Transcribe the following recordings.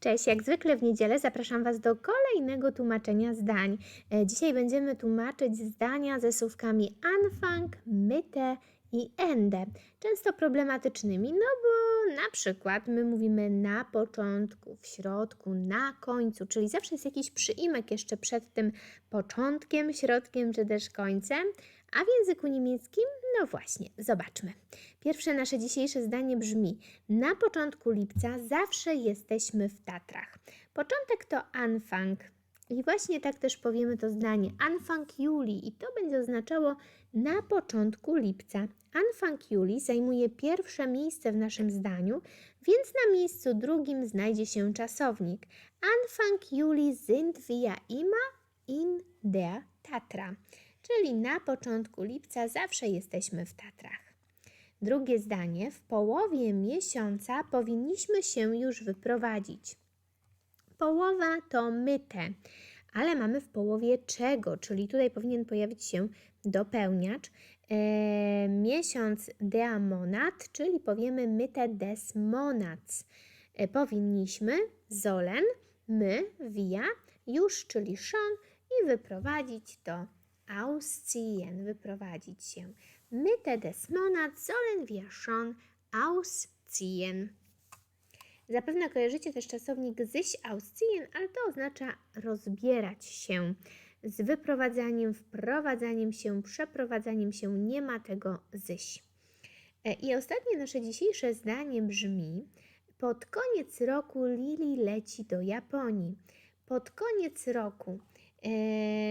Cześć, jak zwykle w niedzielę zapraszam Was do kolejnego tłumaczenia zdań. E, Dzisiaj będziemy tłumaczyć zdania ze słówkami Anfang, myte i ende, często problematycznymi, no bo na przykład my mówimy na początku, w środku, na końcu, czyli zawsze jest jakiś przyimek jeszcze przed tym początkiem, środkiem czy też końcem, a w języku niemieckim, no właśnie, zobaczmy. Pierwsze nasze dzisiejsze zdanie brzmi: Na początku lipca zawsze jesteśmy w Tatrach. Początek to Anfang. I właśnie tak też powiemy to zdanie Anfang Juli i to będzie oznaczało na początku lipca. Anfang Juli zajmuje pierwsze miejsce w naszym zdaniu, więc na miejscu drugim znajdzie się czasownik. Anfang Juli sind wir immer in der Tatra, czyli na początku lipca zawsze jesteśmy w Tatrach. Drugie zdanie. W połowie miesiąca powinniśmy się już wyprowadzić. Połowa to myte, ale mamy w połowie czego, czyli tutaj powinien pojawić się dopełniacz. E, miesiąc der Monat, czyli powiemy myte des Monats. E, powinniśmy, sollen, my, wir, już, czyli schon i wyprowadzić to ausziehen, wyprowadzić się. Myte des Monats sollen wir schon ausziehen. Zapewne kojarzycie też czasownik sich ausziehen, ale to oznacza rozbierać się. Z wyprowadzaniem, wprowadzaniem się, przeprowadzaniem się nie ma tego sich. E, I ostatnie nasze dzisiejsze zdanie brzmi: Pod koniec roku Lili leci do Japonii. Pod koniec roku. E,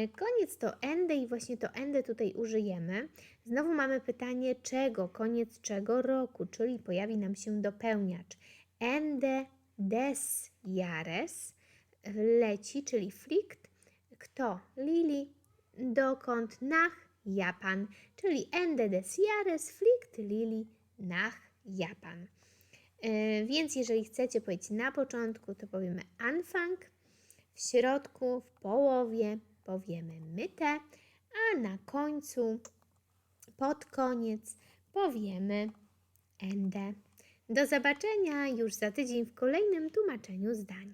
koniec to ende i właśnie to ende tutaj użyjemy. Znowu mamy pytanie czego, koniec czego roku, czyli pojawi nam się dopełniacz. Ende des Jahres leci, czyli fliegt. Kto? Lili. Dokąd? Nach Japan. Czyli Ende des Jahres fliegt Lili nach Japan. E, więc jeżeli chcecie powiedzieć na początku, to powiemy Anfang. W środku, w połowie powiemy myte, a na końcu, pod koniec powiemy Ende. Do zobaczenia już za tydzień w kolejnym tłumaczeniu zdań.